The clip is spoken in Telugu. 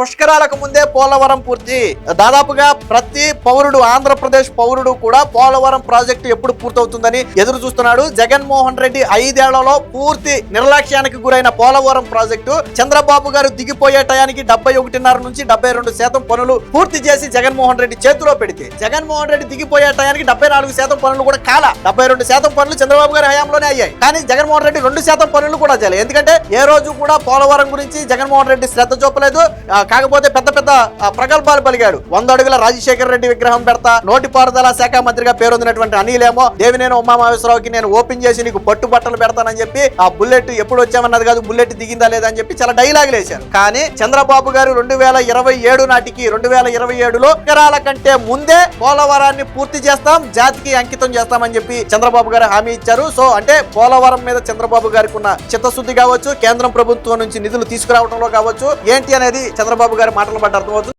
పుష్కరాలకు ముందే పోలవరం పూర్తి. దాదాపుగా ప్రతి పౌరుడు ఆంధ్రప్రదేశ్ పౌరుడు కూడా పోలవరం ప్రాజెక్టు ఎప్పుడు పూర్తవుతుందని ఎదురు చూస్తున్నాడు. జగన్మోహన్ రెడ్డి ఐదేళ్ళలో పూర్తి నిర్లక్ష్యానికి గురైన పోలవరం ప్రాజెక్టు చంద్రబాబు గారు దిగిపోయే టయానికి డెబ్బై ఒకటిన్నర నుంచి డెబ్బై రెండు శాతం పనులు పూర్తి చేసి జగన్మోహన్ రెడ్డి చేతిలో పెడితే జగన్మోహన్ రెడ్డి దిగిపోయే టయానికి డెబ్బై నాలుగు శాతం పనులు కూడా కాల. డెబ్బై రెండు శాతం పనులు చంద్రబాబు గారి హయాంలోనే అయ్యాయి. కానీ జగన్మోహన్ రెడ్డి రెండు శాతం పనులు కూడా చేయాలి ఎందుకంటే ఏ రోజు కూడా పోలవరం గురించి జగన్మోహన్ రెడ్డి శ్రద్ధ చూపలేదు. కాకపోతే పెద్ద పెద్ద ప్రగల్భాలు పలిగాడు వంద అడుగుల రాజశేఖర రెడ్డి విగ్రహం పెడతా నోటిపారుదల శాఖ మంత్రిగా పేరొందినటువంటి అనిల్ ఏమో దేవినేని ఉమామహేశ్వరరావుకి నేను ఓపెన్ చేసి నీకు పట్టు బట్టలు పెడతానని చెప్పి ఆ బుల్లెట్ ఎప్పుడు వచ్చామన్నది కాదు బుల్లెట్ దిగిందా లేదా అని చెప్పి చాలా డైలాగులు వేశారు. కానీ చంద్రబాబు గారు రెండు వేల ఇరవై ఏడు నాటికి రెండు వేల ఇరవై ఏడులో ఎకరాల కంటే ముందే పోలవరాన్ని పూర్తి చేస్తాం జాతికి అంకితం చేస్తామని చెప్పి చంద్రబాబు గారు హామీ ఇచ్చారు. సో అంటే పోలవరం మీద చంద్రబాబు గారికి ఉన్న చిత్తశుద్ధి కావచ్చు కేంద్రం ప్రభుత్వం నుంచి నిధులు తీసుకురావడంలో కావచ్చు ఏంటి అనేది చంద్రబాబు చంద్రబాబు గారి మాటలు బట్టి అర్థమవుతుంది.